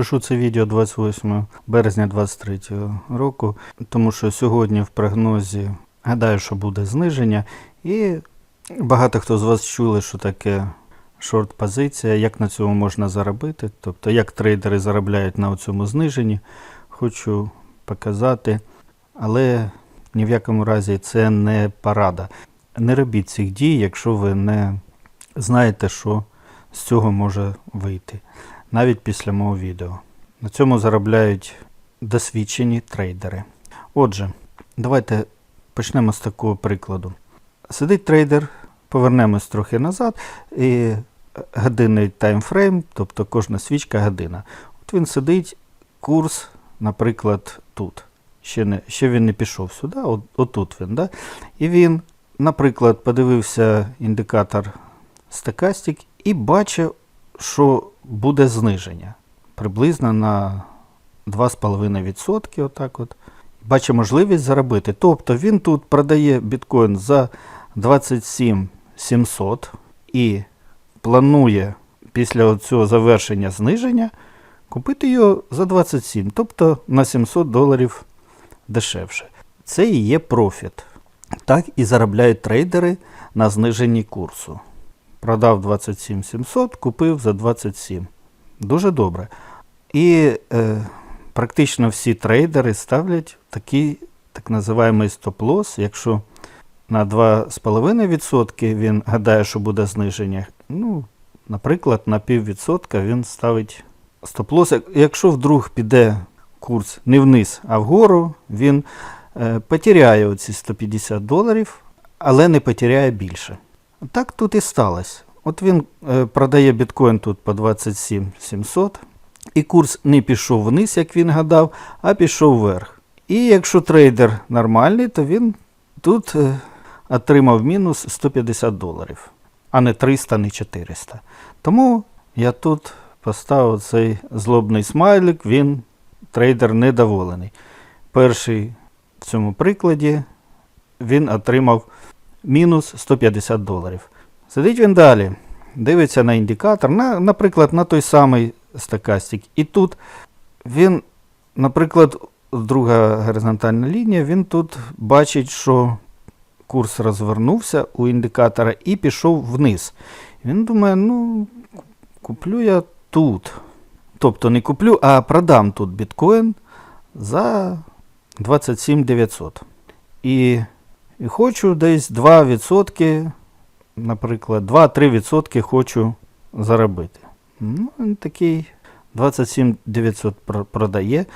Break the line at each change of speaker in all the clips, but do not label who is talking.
Пишу це відео 28 березня 2023 року, тому що сьогодні в прогнозі гадаю, що буде зниження. І багато хто з вас чули, що таке шорт-позиція, як на цьому можна заробити, тобто як трейдери заробляють на цьому зниженні. Хочу показати, але ні в якому разі це не порада. Не робіть цих дій, якщо ви не знаєте, що з цього може вийти. Навіть після мого відео. На цьому заробляють досвідчені трейдери. Отже, давайте почнемо з такого прикладу. Сидить трейдер, повернемось трохи назад, і годинний таймфрейм, тобто кожна свічка година. От він сидить, курс, наприклад, тут. Ще, не, ще він не пішов сюди, от, отут він. Да? І він, наприклад, подивився індикатор стокастик і бачив, що буде зниження приблизно на 2,5%. Отак от. Бачить можливість заробити. Тобто він тут продає біткоін за 27 700 і планує після цього завершення зниження купити його за 27, тобто на 700 доларів дешевше. Це і є профіт. Так і заробляють трейдери на зниженні курсу. Продав 27 700, купив за 27. Дуже добре. І е, практично всі трейдери ставлять такий так називаємий стоп-лосс. Якщо на 2,5% він гадає, що буде зниження, ну, наприклад, на піввідсотка він ставить стоп-лосс. Якщо вдруг піде курс не вниз, а вгору, він е, потеряє оці 150 доларів, але не потеряє більше. Так тут і сталося. От він е, продає біткоін тут по 27 700, і курс не пішов вниз, як він гадав, а пішов вверх. І якщо трейдер нормальний, то він тут е, отримав мінус 150 доларів, а не 300, не 400. Тому я тут поставив цей злобний смайлик, він трейдер недоволений. Перший в цьому прикладі він отримав мінус 150 доларів. Сидить він далі, дивиться на індикатор, на, наприклад, на той самий стокастик. І тут він, наприклад, друга горизонтальна лінія, він тут бачить, що курс розвернувся у індикатора і пішов вниз. Він думає, ну, куплю я тут. Тобто не куплю, а продам тут біткоін за 27 900. І, і хочу десь 2%, наприклад, 2-3% хочу заробити. Ну, він такий 27 900 продає.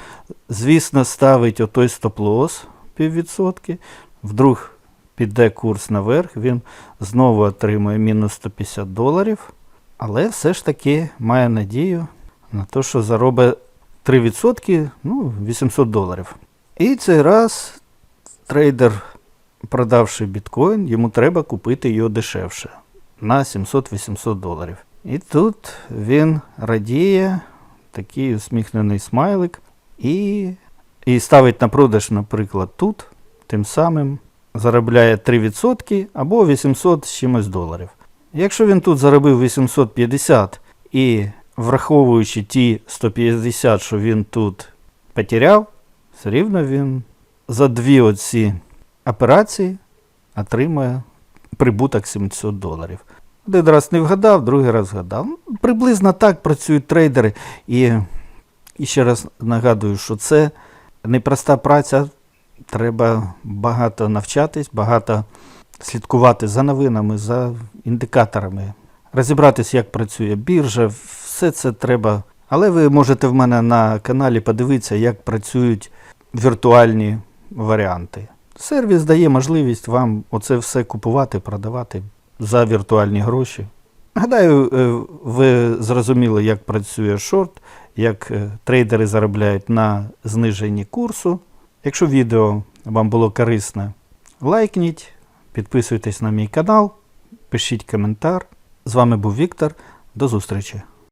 Звісно, ставить отой стоп-лосс піввідсотки. Вдруг піде курс наверх, він знову отримує мінус 150 доларів. Але все ж таки має надію на те, що заробить 3%, ну, 800 доларів. І цей раз трейдер, продавши біткоін, йому треба купити його дешевше на 700-800 доларів. І тут він радіє, такий усміхнений смайлик, і, і ставить на продаж, наприклад, тут, тим самим заробляє 3% або 800 з чимось доларів. Якщо він тут заробив 850 і враховуючи ті 150, що він тут потеряв, все рівно він за дві оці операції отримує прибуток 700 доларів. Один раз не вгадав, другий раз вгадав. Ну, Приблизно так працюють трейдери. І, і ще раз нагадую, що це непроста праця. Треба багато навчатись, багато слідкувати за новинами, за індикаторами, розібратися, як працює біржа, все це треба. Але ви можете в мене на каналі подивитися, як працюють віртуальні варіанти. Сервіс дає можливість вам оце все купувати, продавати за віртуальні гроші. Гадаю, е, ви зрозуміли, як працює шорт, як е, трейдери заробляють на зниженні курсу. Якщо відео вам було корисне, лайкніть, підписуйтесь на мій канал, пишіть коментар. З вами був Віктор. До зустрічі!